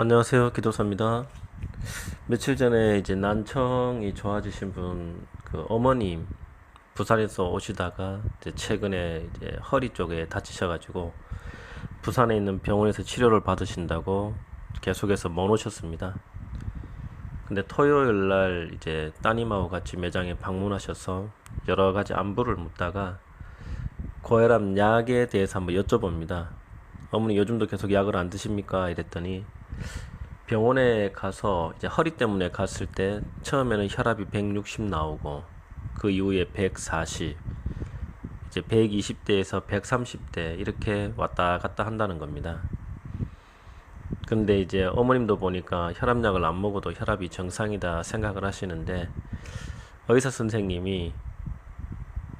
안녕하세요. 기도사입니다. 며칠 전에 이제 난청이 좋아지신 분, 그 어머님, 부산에서 오시다가 이제 최근에 이제 허리 쪽에 다치셔가지고 부산에 있는 병원에서 치료를 받으신다고 계속해서 못 오셨습니다. 근데 토요일 날 이제 따님하고 같이 매장에 방문하셔서 여러 가지 안부를 묻다가 고혈압 약에 대해서 한번 여쭤봅니다. 어머니 요즘도 계속 약을 안 드십니까? 이랬더니 병원에 가서 이제 허리 때문에 갔을 때 처음에는 혈압이 160 나오고 그 이후에 140 이제 120대에서 130대 이렇게 왔다 갔다 한다는 겁니다. 근데 이제 어머님도 보니까 혈압약을 안 먹어도 혈압이 정상이다 생각을 하시는데 의사 선생님이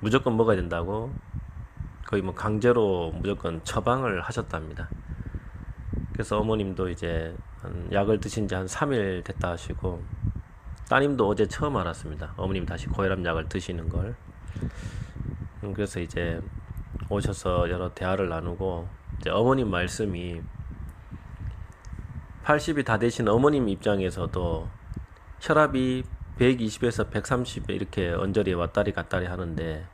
무조건 먹어야 된다고 거의 뭐 강제로 무조건 처방을 하셨답니다. 그래서 어머님도 이제 한 약을 드신 지 한 3일 됐다 하시고 따님도 어제 처음 알았습니다. 어머님 다시 고혈압 약을 드시는 걸. 음, 그래서 이제 오셔서 여러 대화를 나누고 이제 어머님 말씀이 80이 다 되신 어머님 입장에서도 혈압이 120에서 130에 이렇게 언저리 왔다리 갔다리 하는데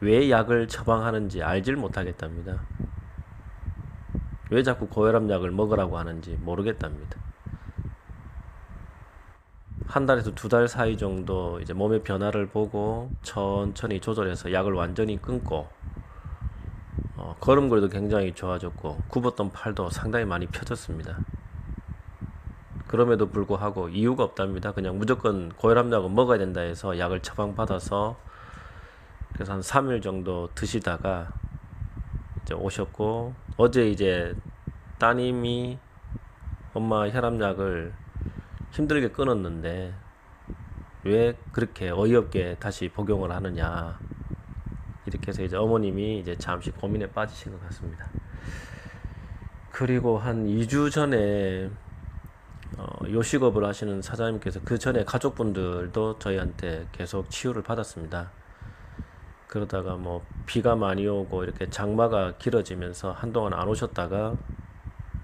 왜 약을 처방하는지 알질 못하겠답니다. 왜 자꾸 고혈압 약을 먹으라고 하는지 모르겠답니다. 한 달에서 두 달 사이 정도 이제 몸의 변화를 보고 천천히 조절해서 약을 완전히 끊고 어, 걸음걸이도 굉장히 좋아졌고 굽었던 팔도 상당히 많이 펴졌습니다. 그럼에도 불구하고 이유가 없답니다. 그냥 무조건 고혈압 약을 먹어야 된다 해서 약을 처방받아서 그래서 한 3일 정도 드시다가 이제 오셨고 어제 이제 따님이 엄마 혈압약을 힘들게 끊었는데 왜 그렇게 어이없게 다시 복용을 하느냐 이렇게 해서 이제 어머님이 이제 잠시 고민에 빠지신 것 같습니다. 그리고 한 2주 전에 어, 요식업을 하시는 사장님께서 그 전에 가족분들도 저희한테 계속 치유를 받았습니다. 그러다가 뭐 비가 많이 오고 이렇게 장마가 길어지면서 한동안 안 오셨다가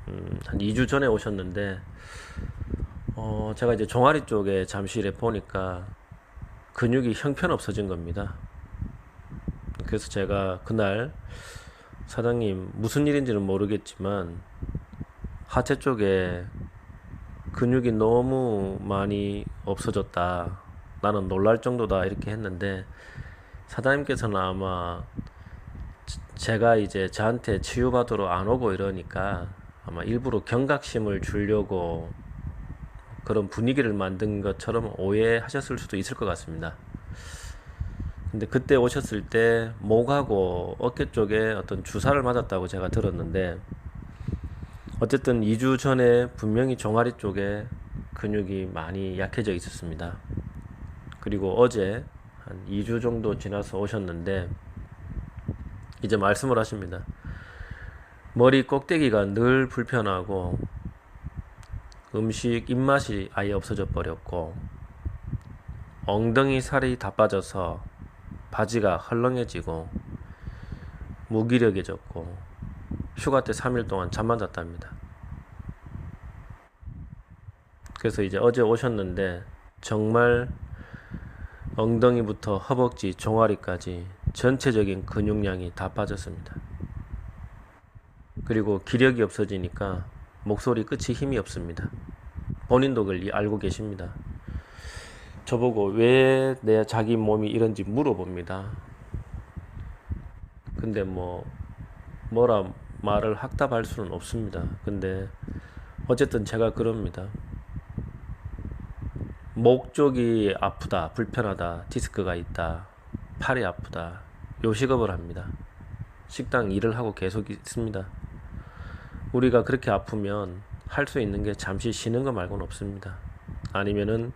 음, 한 2주 전에 오셨는데 어, 제가 이제 종아리 쪽에 잠실에 보니까 근육이 형편없어진 겁니다. 그래서 제가 그날 사장님 무슨 일인지는 모르겠지만 하체 쪽에 근육이 너무 많이 없어졌다. 나는 놀랄 정도다. 이렇게 했는데 사장님께서는 아마 제가 이제 저한테 치유받으러 안 오고 이러니까 아마 일부러 경각심을 주려고 그런 분위기를 만든 것처럼 오해하셨을 수도 있을 것 같습니다. 근데 그때 오셨을 때 목하고 어깨 쪽에 어떤 주사를 맞았다고 제가 들었는데 어쨌든 2주 전에 분명히 종아리 쪽에 근육이 많이 약해져 있었습니다. 그리고 어제 한 2주 정도 지나서 오셨는데 이제 말씀을 하십니다. 머리 꼭대기가 늘 불편하고 음식 입맛이 아예 없어져 버렸고 엉덩이 살이 다 빠져서 바지가 헐렁해지고 무기력해졌고 휴가 때 3일 동안 잠만 잤답니다. 그래서 이제 어제 오셨는데 정말 엉덩이부터 허벅지, 종아리까지 전체적인 근육량이 다 빠졌습니다. 그리고 기력이 없어지니까 목소리 끝이 힘이 없습니다. 본인도 그걸 알고 계십니다. 저보고 왜 내 자기 몸이 이런지 물어봅니다. 근데 뭐 뭐라 말을 확답할 수는 없습니다. 근데 어쨌든 제가 그럽니다. 목 쪽이 아프다, 불편하다, 디스크가 있다, 팔이 아프다, 요 식업을 합니다. 식당 일을 하고 계속 있습니다. 우리가 그렇게 아프면 할 수 있는 게 잠시 쉬는 거 말고는 없습니다. 아니면은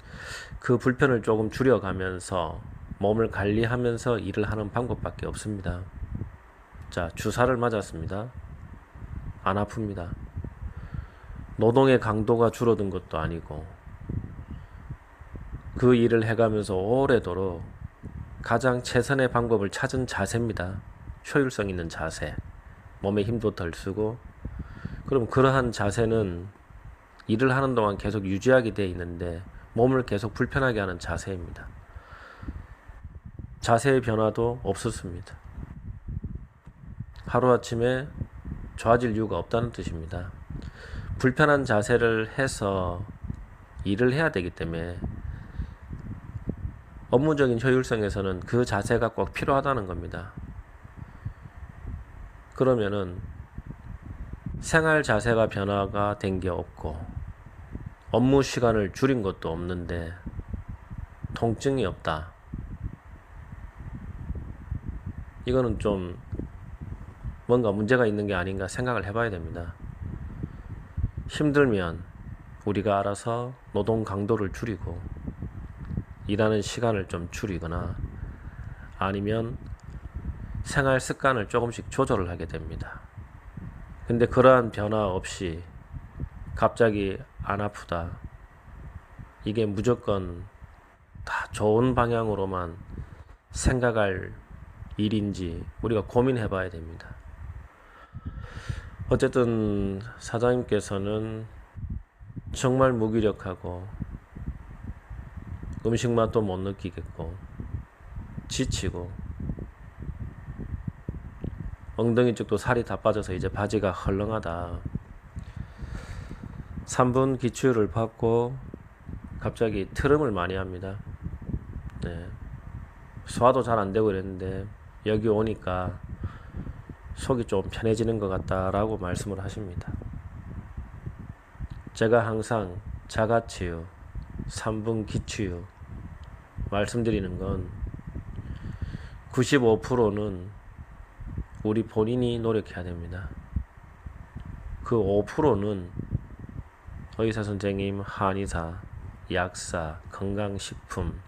그 불편을 조금 줄여가면서 몸을 관리하면서 일을 하는 방법밖에 없습니다. 자, 주사를 맞았습니다. 안 아픕니다. 노동의 강도가 줄어든 것도 아니고 그 일을 해가면서 오래도록 가장 최선의 방법을 찾은 자세입니다. 효율성 있는 자세. 몸에 힘도 덜 쓰고 그럼 그러한 자세는 일을 하는 동안 계속 유지하게 돼 있는데 몸을 계속 불편하게 하는 자세입니다. 자세의 변화도 없었습니다. 하루아침에 좋아질 이유가 없다는 뜻입니다. 불편한 자세를 해서 일을 해야 되기 때문에 업무적인 효율성에서는 그 자세가 꼭 필요하다는 겁니다. 그러면은 생활 자세가 변화가 된 게 없고 업무 시간을 줄인 것도 없는데 통증이 없다. 이거는 좀 뭔가 문제가 있는 게 아닌가 생각을 해봐야 됩니다. 힘들면 우리가 알아서 노동 강도를 줄이고 일하는 시간을 좀 줄이거나 아니면 생활 습관을 조금씩 조절을 하게 됩니다. 근데 그러한 변화 없이 갑자기 안 아프다. 이게 무조건 다 좋은 방향으로만 생각할 일인지 우리가 고민해 봐야 됩니다. 어쨌든 사장님께서는 정말 무기력하고 음식 맛도 못 느끼겠고 지치고 엉덩이 쪽도 살이 다 빠져서 이제 바지가 헐렁하다. 3분 기추를 받고 갑자기 트름을 많이 합니다. 네. 소화도 잘 안 되고 그랬는데 여기 오니까 속이 좀 편해지는 것 같다라고 말씀을 하십니다. 제가 항상 자가치유, 3분 기치유 말씀드리는 건 95%는 우리 본인이 노력해야 됩니다. 그 5%는 의사 선생님, 한의사, 약사, 건강식품,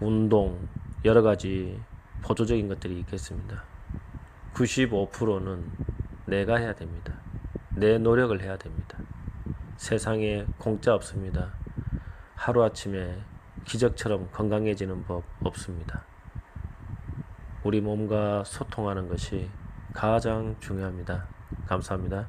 운동, 여러 가지 보조적인 것들이 있겠습니다. 95%는 내가 해야 됩니다. 내 노력을 해야 됩니다. 세상에 공짜 없습니다. 하루아침에 기적처럼 건강해지는 법 없습니다. 우리 몸과 소통하는 것이 가장 중요합니다. 감사합니다.